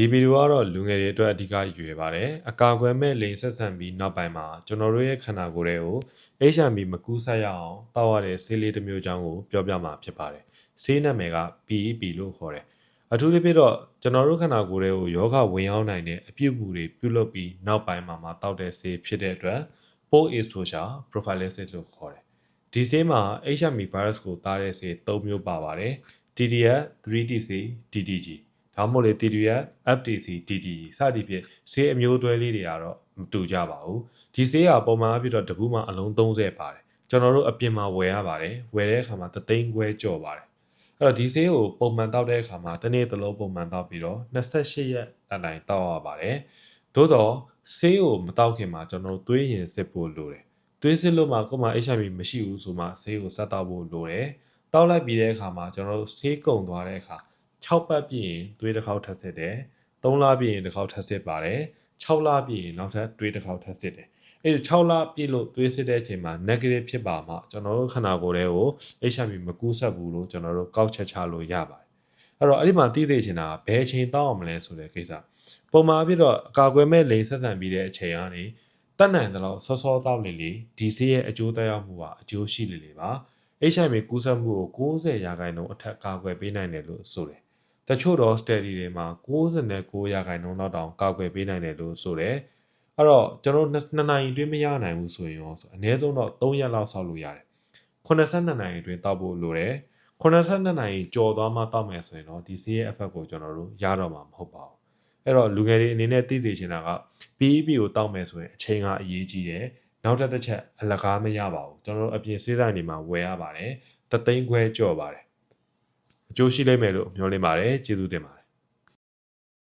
ဒီဗီဒီယိုကတော့လူငယ်တွေအတွက်အဓိကရွယ်ပါတယ်အကာအကွယ်မဲ့လိန်ဆက်ဆံပြီးနောက်ပိုင်းမှာကျွန်တော်တို့ရဲ့ခန္ဓာကိုယ်တွေကို HMB မကူးဆက်ရအောင်တောက်ရတဲ့ဆေးလေးတစ်မျိုးချောင်းကိုပြောပြမှာဖြစ်ပါတယ်ဆေးနာမည်က PEP လို့ခေါ်တယ်အထူးသဖြင့်တော့ကျွန်တော်တို့ခန္ဓာကိုယ်တွေကိုယောဂဝင်ရောက်နိုင်တဲ့အပြုတ်မှုတွေပြုလုပ်ပြီးနောက်ပိုင်းမှာမှတောက်တဲ့ဆေးဖြစ်တဲ့အတွက် post exposure prophylaxis လို့ခေါ်တယ်ဒီဆေးမှာ HMB virus ကိုတားတဲ့ဆေး၃မျိုးပါပါတယ် TDF 3TC DTG ဒါမှမဟုတ်လေ TDF FTC DTG စသည်ဖြင့်ဆေးအမျိုးတွဲလေးတွေကတော့မတူကြပါဘူးဒီဆေးကပုံမှန်အဖြစ်တော့တပူးမှာအလုံး30ပါတယ်ကျွန်တော်တို့အပြင်မှာဝယ်ရပါတယ်ဝယ်တဲ့အခါမှာသသိန်းခွဲကြော်ပါတယ်အဲ့တော့ဒီဆေးကိုပုံမှန်တောက်တဲ့အခါမှာတစ်နေ့တစ်လုံးပုံမှန်တောက်ပြီးတော့28ရက်တိုင်တိုင်တောက်ရပါတယ်သို့တော့ဆေးကိုမတောက်ခင်မှာကျွန်တော်တို့သွေးရင်စစ်ဖို့လိုတယ်သွေးစစ်လို့မှကိုယ်မှ HIV မရှိဘူးဆိုမှဆေးကိုဆက်တောက်ဖို့လိုတယ်တောက်လိုက်ပြီးတဲ့အခါမှာကျွန်တော်တို့ဆေးကုံသွားတဲ့အခါ 6ပတ်ပြည့်ရင်သွေးတစ်ခေါက်ထပ်စစ်တယ်3လပြည့်ရင်တစ်ခေါက်ထပ်စစ်ပါတယ်6လပြည့်ရင်နောက်ထပ်သွေးတစ်ခေါက်ထပ်စစ်တယ်အဲ့ဒီ6လပြည့်လို့သွေးစစ်တဲ့အချိန်မှာ negative ဖြစ်ပါမှကျွန်တော်တို့ခန္ဓာကိုယ်တွေကို HIV မကူးစက်ဘူးလို့ကျွန်တော်တို့ကောက်ချက်ချလို့ရပါတယ်အဲ့တော့အဲ့ဒီမှာသိစေချင်တာကဘယ်အချိန်တောက်အောင်မလဲဆိုတဲ့ကိစ္စပုံမှန်အဖြစ်တော့အကာအကွယ်မဲ့လိန်ဆက်ဆံပြီးတဲ့အချိန်ကနေတတ်နိုင်တဲ့လောက်စောစောတောက်လေလေဒီဆေးရဲ့အကျိုးသက်ရောက်မှုကအကျိုးရှိလေလေပါ HIV ကူးစက်မှုကို90ရာခိုင်နှုန်းအထက်ကာကွယ်ပေးနိုင်တယ်လို့ဆိုတယ်။ တချို့တော့ study တွေမှာ69ရာခိုင်နှုန်းလောက်တောင်ကာကွယ်ပေးနိုင်တယ်လို့ဆိုတယ်။အဲ့တော့ကျွန်တော်2နိုင်အတွင်းမရနိုင်ဘူးဆိုရင်ရောဆိုအနည်းဆုံးတော့3ရက်လောက်ဆောက်လို့ရတယ်။82နိုင်အတွင်းတောက်ဖို့လိုတယ်။82နိုင်ကြော်သွားမှတောက်မယ်ဆိုရင်တော့ဒီ C ရဲ့ effect ကိုကျွန်တော်တို့ရတော့မှာမဟုတ်ပါဘူး။အဲ့တော့လူငယ်တွေအနေနဲ့သိစေချင်တာက PEP ကိုတောက်မယ်ဆိုရင်အချိန်ကအရေးကြီးတယ်။နောက်တစ်ချက်အလကားမရပါဘူးကျွန်တော်တို့အပြင်စေးဆိုင်တွေမှာဝယ်ရပါတယ်တသိန်းခွဲကြော်ပါတယ် အကျိုးရှိလိမ့်မယ်လို့မျှော်လင့်ပါတယ်ကျေးဇူးတင်ပါတယ်